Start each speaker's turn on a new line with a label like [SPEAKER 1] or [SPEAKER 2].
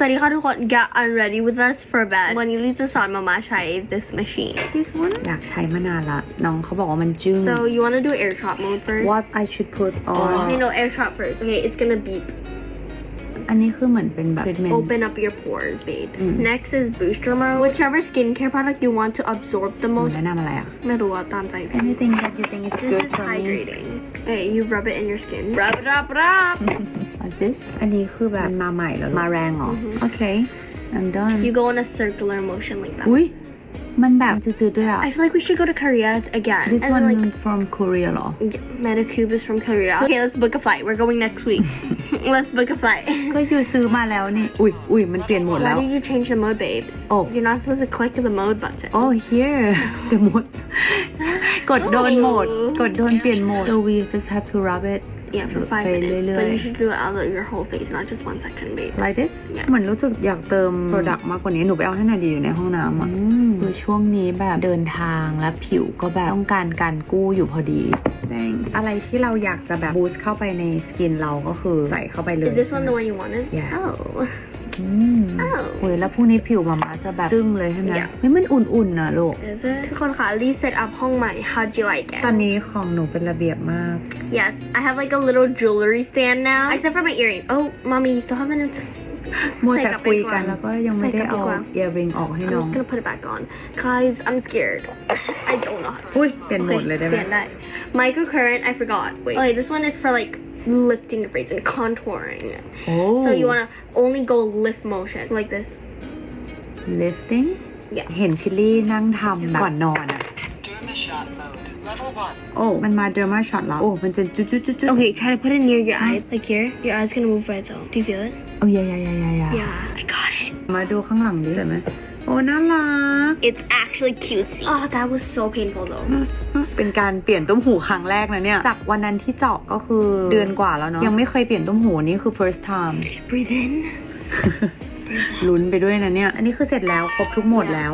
[SPEAKER 1] สวัสดีค่ะทุกคน get unready with us for bed วันนี้ลิจะสอนมามาใช้ this machine
[SPEAKER 2] this one อยากใช้มานานละ น้องเขาบอกว่ามันจึ้ง
[SPEAKER 1] so you want to do air shot mode first
[SPEAKER 2] what I should put on
[SPEAKER 1] okay no air shot first okay it's gonna beep
[SPEAKER 2] อันนี้คือเหมือนเป็นแบบ treatment
[SPEAKER 1] open up your pores babes
[SPEAKER 2] Mm.
[SPEAKER 1] next is booster mode whichever skincare product you want to absorb the
[SPEAKER 2] หนู
[SPEAKER 1] most
[SPEAKER 2] แนะนำอะไรอ่ะ
[SPEAKER 1] ไม่รู้ว่าตามใจ
[SPEAKER 2] anything that you think is
[SPEAKER 1] this
[SPEAKER 2] good
[SPEAKER 1] is
[SPEAKER 2] for me
[SPEAKER 1] hydrating okay you rub it in your skin rub it up rub
[SPEAKER 2] like this อันนี้คือแบบมาใหม่แล้วมาแรงเหรอ
[SPEAKER 1] อือฮึ
[SPEAKER 2] โอเค I'm done
[SPEAKER 1] you go in a circular motion like that
[SPEAKER 2] อุ้ยมันแบบจืดๆด้วยอ่ะ
[SPEAKER 1] I feel like we should go to Korea again
[SPEAKER 2] this
[SPEAKER 1] and
[SPEAKER 2] one
[SPEAKER 1] like
[SPEAKER 2] from Korea เหรอ
[SPEAKER 1] Yeah, Metacube is from Korea. Okay, let's book a flight. We're going next week. let's book a flight.
[SPEAKER 2] ก็อยู่ซื้อมาแล้วนี่ อุ้ยอุ้ยมันเปลี่ยนโหมดแล้
[SPEAKER 1] How
[SPEAKER 2] ว
[SPEAKER 1] did you change the mode, babes?
[SPEAKER 2] Oh.
[SPEAKER 1] You're not supposed to click the mode button.
[SPEAKER 2] oh here the mode กดโดนโหมด กดโดนเปลี่ยนโหมด so we just have to rub it
[SPEAKER 1] Yeah, for five
[SPEAKER 2] ไป
[SPEAKER 1] minutes.
[SPEAKER 2] เรื่
[SPEAKER 1] But
[SPEAKER 2] อย
[SPEAKER 1] you should do it out of your whole face, not just one section, babe.
[SPEAKER 2] like this
[SPEAKER 1] Yeah.
[SPEAKER 2] เหมือนรู้สึกอยากเติม product มากกว่านี้ หนูไปเอาให้หน่อยดีอยู่ในห้องน้ำอะ คือช่วงนี้แบบเดินทางและผิวก็แบบต้องการการกู้อยู่พอดี Thanks อะไรที่เราอยากจะแบบ boost เข้าไปในสกินเราก็คือใส่เข้าไปเลย
[SPEAKER 1] Is this one the one you wanted?
[SPEAKER 2] Yeah.
[SPEAKER 1] Oh.
[SPEAKER 2] อืม
[SPEAKER 1] Oh.
[SPEAKER 2] โอ้ยแล้วพรุ่งนี้ผิวมามาจะแบบจึ้งเลยใช่ไหม
[SPEAKER 1] Yeah.
[SPEAKER 2] ไม่มันอุ่นๆนะลูก
[SPEAKER 1] Is it? ทุกคนคะ Lee set up ห้องใหม่ How'd you like it?
[SPEAKER 2] ตอนนี้ของหนูเป็นระเบียบมาก
[SPEAKER 1] Yes, I have like a little jewelry stand now. Except for my earring. Oh, mommy, you still haven't.
[SPEAKER 2] มัว
[SPEAKER 1] ใส่
[SPEAKER 2] แต่
[SPEAKER 1] กลับไป
[SPEAKER 2] คุย
[SPEAKER 1] ก่อน
[SPEAKER 2] กันแล้วก็ยังไม่ได้
[SPEAKER 1] ใส่กลับ
[SPEAKER 2] เอา
[SPEAKER 1] ไปก่อน
[SPEAKER 2] earring ออกให้
[SPEAKER 1] I'm
[SPEAKER 2] น้อง
[SPEAKER 1] just gonna put it back on. Guys, I'm scared. I don't know how to
[SPEAKER 2] อุ้ยเปลี่ยนโหมดเลยได้ไหม
[SPEAKER 1] stand that. Microcurrent, I forgot. Wait. Okay, this one is for like lifting your face and contouring.
[SPEAKER 2] โอ้
[SPEAKER 1] So you wanna only go lift motion. So like this.
[SPEAKER 2] lifting
[SPEAKER 1] Yeah.
[SPEAKER 2] เห็นชิลลี่นั่งทำแบบก่อนนอนอ่ะ
[SPEAKER 3] Derma shot mode. Level 1.
[SPEAKER 2] โอ้ มันมา derma shot แล้ว โอ้ มันจะจุดจุดจุดจุด
[SPEAKER 1] Okay, try to put it near your eyes. Like here. Your eyes gonna move by its own. Do you feel it?
[SPEAKER 2] โอ้ยยายายายา
[SPEAKER 1] Yeah, I got it.
[SPEAKER 2] มาดูข้างหลังดิเห็นไหม โ อ้น่ารัก
[SPEAKER 1] It's actually cutesy. Oh, that was so painful though.
[SPEAKER 2] เป็นการเปลี่ยนตุ้มหูครั้งแรกนะเนี่ย จากวันนั้นที่เจาะก็คือเดือนกว่าแล้วเนาะยังไม่เคยเปลี่ยนตุ้มหูนี่คือ first time
[SPEAKER 1] Breathe in.
[SPEAKER 2] ลุ้นไปด้วยนะเนี่ย อันนี้คือเสร็จแล้วครบทุกโหมดแล้ว